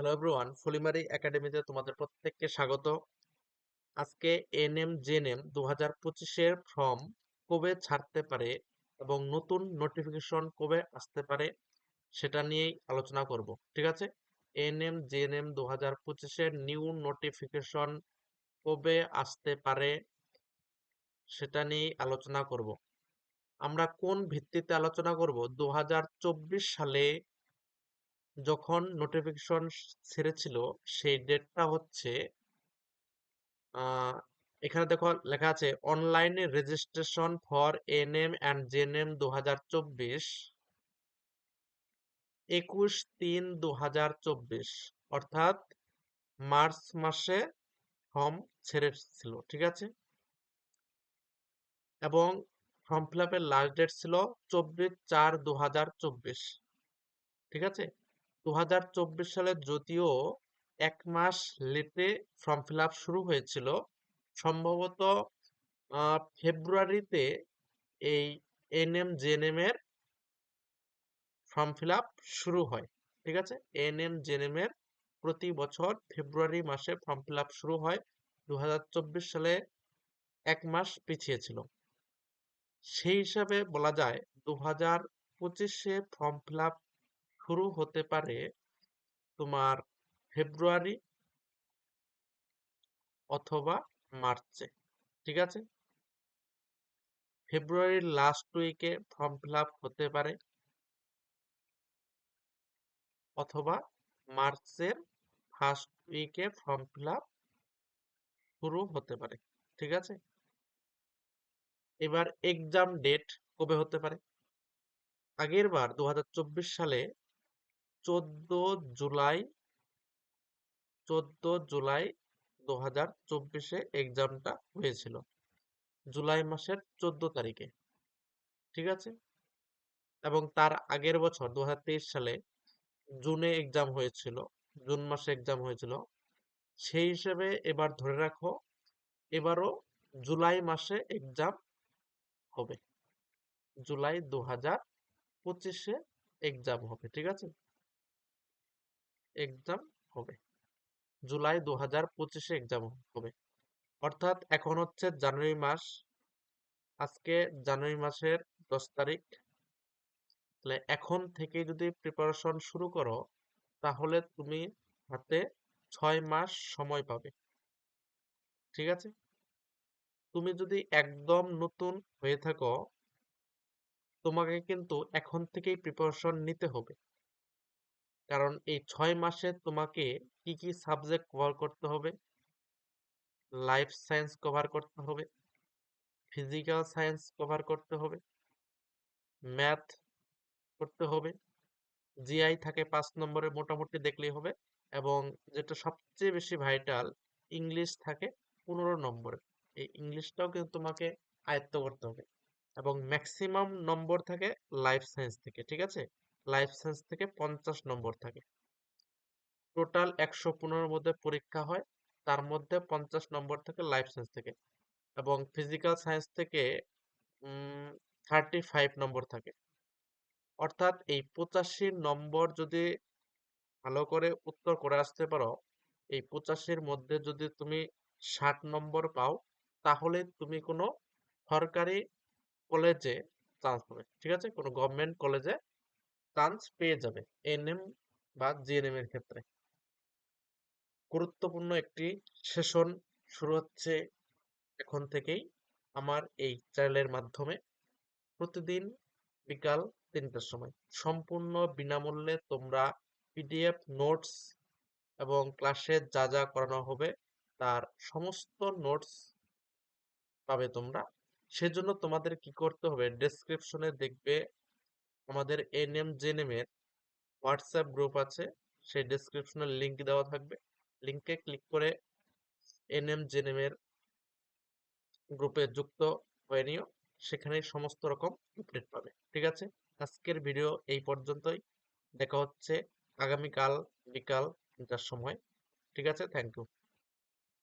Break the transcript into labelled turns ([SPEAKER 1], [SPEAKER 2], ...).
[SPEAKER 1] Hello everyone ফুলিমারি একাডেমিতে তোমাদের প্রত্যেককে স্বাগত। আজকে এনএম, জেএনএম দু হাজার পঁচিশের ফর্ম কবে ছাড়তে পারে এবং নতুন নোটিফিকেশন কবে আসতে পারে সেটা নিয়েই আলোচনা করব, ঠিক আছে? এনএম, জেএনএম দু হাজার পঁচিশের নিউ নোটিফিকেশন কবে আসতে পারে সেটা নিয়েই আলোচনা করব। আমরা কোন ভিত্তিতে আলোচনা করব? দু হাজার চব্বিশ সালে যখন নোটিফিকেশন ছেড়েছিল, সেই ডেটটা হচ্ছে এখানে দেখো লেখা আছে অনলাইনে registration for ANM and GNM দু হাজার চব্বিশ, একুশ তিন দু হাজার চব্বিশ, অর্থাৎ মার্চ মাসে ফর্ম ছেড়েছিল ঠিক আছে? এবং ফর্ম ফিল আপের লাস্ট ডেট ছিল চব্বিশ চার দু হাজার চব্বিশ, ঠিক আছে? চব্বিশ সালে যদিও এক মাস লেটে ফর্ম ফিল আপ শুরু হয়েছিল, সম্ভবত ফেব্রুয়ারিতে এই এনএম জেএনএম এর ফর্ম ফিল আপ শুরু হয়, ঠিক আছে? এনএম জেএনএম এর প্রতি বছর ফেব্রুয়ারি মাসে ফর্ম ফিল আপ শুরু হয় দু হাজার চব্বিশ সালে এক মাস পিছিয়ে ছিল। সেই হিসাবে বলা যায় দু হাজার পঁচিশে ফর্ম ফিল শুরু হতে পারে তোমার ফেব্রুয়ারি অথবা মার্চে, ঠিক আছে? ফেব্রুয়ারির লাস্ট উইকে ফর্ম ফিল হতে পারে অথবা মার্চের ফার্স্ট উইকে ফর্ম ফিল শুরু হতে পারে, ঠিক আছে? এবার এক্সাম ডেট কবে হতে পারে? আগের বার দু হাজার চব্বিশ সালে চোদ্দ জুলাই চোদ্দ জুলাই দু হাজার চব্বিশে এক্সামটা হয়েছিল, জুলাই মাসের চোদ্দ তারিখে, ঠিক আছে? এবং তার আগের বছর দু সালে জুনে এক্সাম হয়েছিল, জুন মাসে এক্সাম হয়েছিল, সেই হিসেবে এবার ধরে রাখো, এবারও জুলাই মাসে এক্সাম হবে, জুলাই দু হাজার পঁচিশে এক্সাম হবে, ঠিক আছে? এক্সাম হবে। জুলাই দু হাজার পঁচিশে এক্সাম হবে। অর্থাৎ এখন হচ্ছে জানুয়ারি মাস। আজকে জানুয়ারি মাসের দশ তারিখ। তাহলে এখন থেকে যদি প্রিপারেশন শুরু করো, তাহলে তুমি হাতে ছয় মাস সময় পাবে। ঠিক আছে? তুমি যদি একদম নতুন হয়ে থাকো, তোমাকে কিন্তু এখন থেকেই প্রিপারেশন নিতে হবে। কারণ এই ছয় মাসে তোমাকে কি কি সাবজেক্ট কভার করতে হবে? লাইফ সায়েন্স কভার করতে হবে। ফিজিক্যাল সায়েন্স কভার করতে হবে। ম্যাথ করতে হবে। জিআই থাকে পাঁচ নম্বরে মোটামুটি দেখলেই হবে এবং যেটা সবচেয়ে বেশি ভাইটাল ইংলিশ থাকে পনেরো নম্বরে। এই ইংলিশটাও কিন্তু তোমাকে আয়ত্ত করতে হবে এবং ম্যাক্সিমাম নম্বর থাকে লাইফ সায়েন্স থেকে, ঠিক আছে? লাইফ সায়েন্স থেকে পঞ্চাশ নম্বর থাকে। টোটাল একশো পনেরোর মধ্যে পরীক্ষা হয়, তার মধ্যে পঞ্চাশ নম্বর থাকে লাইফ সায়েন্স থেকে এবং ফিজিক্যাল সায়েন্স থেকে থার্টি ফাইভ নম্বর থাকে। অর্থাৎ এই পঁচাশি নম্বর যদি ভালো করে উত্তর করে আসতে পারো, এই পঁচাশির মধ্যে যদি তুমি ষাট নম্বর পাও, তাহলে তুমি কোনো সরকারি কলেজে চান্স পাবে। ঠিক আছে? কোনো গভর্নমেন্ট কলেজে চান্স পেয়ে যাবে এনএম বা জিএনএম এর ক্ষেত্রে। গুরুত্বপূর্ণ একটি সেশন শুরু হচ্ছে এখন থেকেই আমার এই চ্যানেলের মাধ্যমে প্রতিদিন বিকাল তিনটার সময়। সম্পূর্ণ বিনামূল্যে তোমরা পিডিএফ নোটস এবং ক্লাসে যা যা করানো হবে তার সমস্ত নোটস পাবে তোমরা। সেজন্য তোমাদের কি করতে হবে? ডেসক্রিপশনে দেখবে আমাদের এনএম জেনএম এর হোয়াটসঅ্যাপ গ্রুপ আছে, সেই ডেসক্রিপশনের লিঙ্ক দেওয়া থাকবে। লিঙ্কে ক্লিক করে এনএম জেনএম এর গ্রুপে যুক্ত হয়ে নিও সেখানে সমস্ত রকম আপডেট পাবে। ঠিক আছে? আজকের ভিডিও এই পর্যন্তই। দেখা হচ্ছে আগামীকাল, বিকাল, তিনটার সময়। ঠিক আছে? Thank you